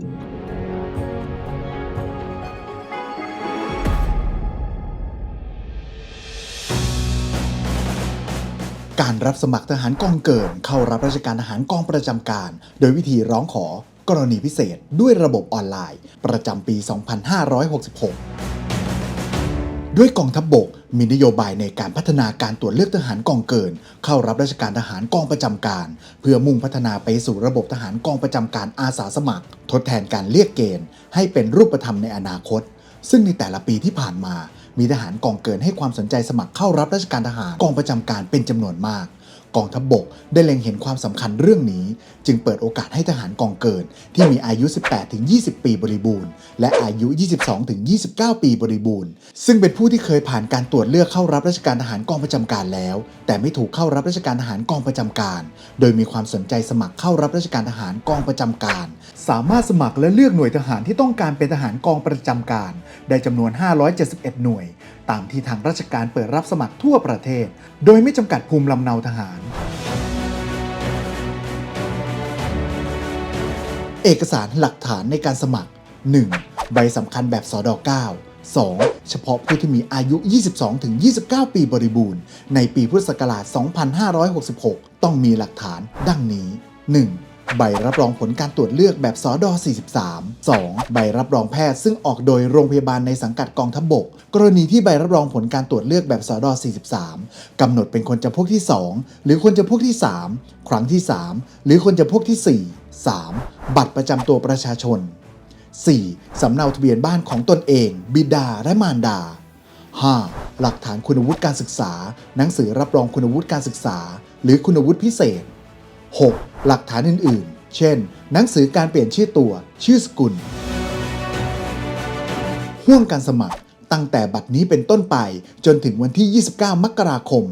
การรับสมัครทหารกองเกินเข้ารับราชการทหารกองประจำการ โดยวิธีร้องขอกรณีพิเศษด้วยระบบออนไลน์ ประจำปี 2566 ด้วยกองทัพบบกมีนโยบายในการพัฒนาการตรวจเลือกทหารกองเกิน เข้ารับราชการทหารกองประจำการ เพื่อมุ่งพัฒนาไปสู่ระบบทหารกองประจำการอาสาสมัคร ทดแทนการเรียกเกณฑ์ ให้เป็นรูปธรรมในอนาคต ซึ่งในแต่ละปีที่ผ่านมา มีทหารกองเกินให้ความสนใจสมัครเข้ารับราชการทหารกองประจำการเป็นจำนวนมาก กองทัพบบกได้เล็งเห็นความสำคัญเรื่องนี้ จึงเปิดโอกาสให้ทหารกองเกิน ที่มีอายุ 18-20 ปีบริบูรณ์ และอายุ 22-29 ปีบริบูรณ์ ซึ่งเป็นผู้ที่เคยผ่านการตรวจเลือกเข้ารับราชการทหารกองประจำการแล้ว แต่ไม่ถูกเข้ารับราชการทหารกองประจำการ โดยมีความสนใจสมัครเข้ารับราชการทหารกองประจำการ สามารถสมัครและเลือกหน่วยทหารที่ต้องการเป็นทหารกองประจำการ ได้จำนวน 571 หน่วย ตามที่ทางราชการเปิดรับสมัครทั่วประเทศ โดยไม่จำกัดภูมิลำเนาทหาร เอกสารหลักฐานในการสมัคร 1. ใบสำคัญแบบสอด9 2. เฉพาะผู้ที่มีอายุ 22-29 ปีบริบูรณ์ ในปีพุทธศักราช 2566 ต้องมีหลักฐานดังนี้ 1. ใบรับรองผลการตรวจเลือกแบบสอด43 2. ใบรับรองแพทย์ซึ่งออกโดยโรงพยาบาลในสังกัดกองทัพบบก กรณีที่ใบรับรองผลการตรวจเลือกแบบสอด43 กำหนดเป็นคนจำพวกที่ 2 หรือคนจำพวกที่ 3 ครั้งที่ 3 หรือคนจำพวกที่ 4 3. บัตรประจำตัวประชาชน 4. สำเนาทะเบียนบ้านของตนเอง บิดาและมารดา 5. หลักฐานคุณวุฒิการศึกษา หนังสือรับรองคุณวุฒิการศึกษา หรือคุณวุฒิพิเศษ 6. หลักฐานอื่นๆ เช่น หนังสือการเปลี่ยนชื่อตัว ชื่อสกุล ห่วงการสมัครตั้งแต่บัดนี้เป็นต้นไปจนถึงวันที่ 29 มกราคม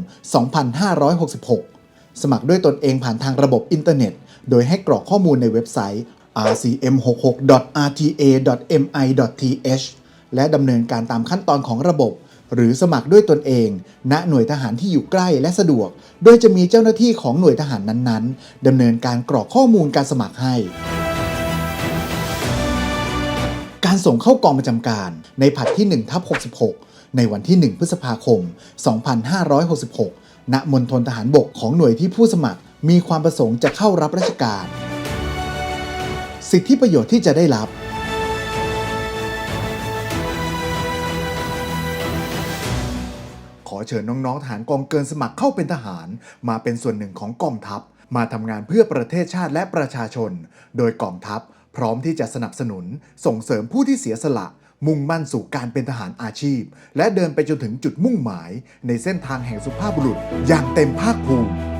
2566 สมัครด้วยตนเองผ่านทางระบบอินเทอร์เน็ต โดยให้กรอกข้อมูลในเว็บไซต์ rcm66.rta.mi.th และดำเนินการตามขั้นตอนของระบบ หรือสมัครด้วยตนเอง ณหน่วยทหารที่อยู่ใกล้และสะดวก โดยจะมีเจ้าหน้าที่ของหน่วยทหารนั้นๆดำเนินการกรอกข้อมูลการสมัครให้การส่งเข้ากองประจำการในผัดที่1ทับ66 ในวันที่ 1 พฤษภาคม 2566 ณ มณฑลทหารบกของหน่วยที่ผู้สมัครมีความประสงค์จะเข้ารับราชการ สิทธิประโยชน์ที่จะได้รับ เชิญน้องๆทหารกองเกินสมัครเข้าเป็นทหาร มาเป็นส่วนหนึ่งของกองทัพ มาทำงานเพื่อประเทศชาติและประชาชน โดยกองทัพ พร้อมที่จะสนับสนุน ส่งเสริมผู้ที่เสียสละ มุ่งมั่นสู่การเป็นทหารอาชีพ และเดินไปจนถึงจุดมุ่งหมาย ในเส้นทางแห่งสุภาพบุรุษอย่างเต็มภาคภูมิ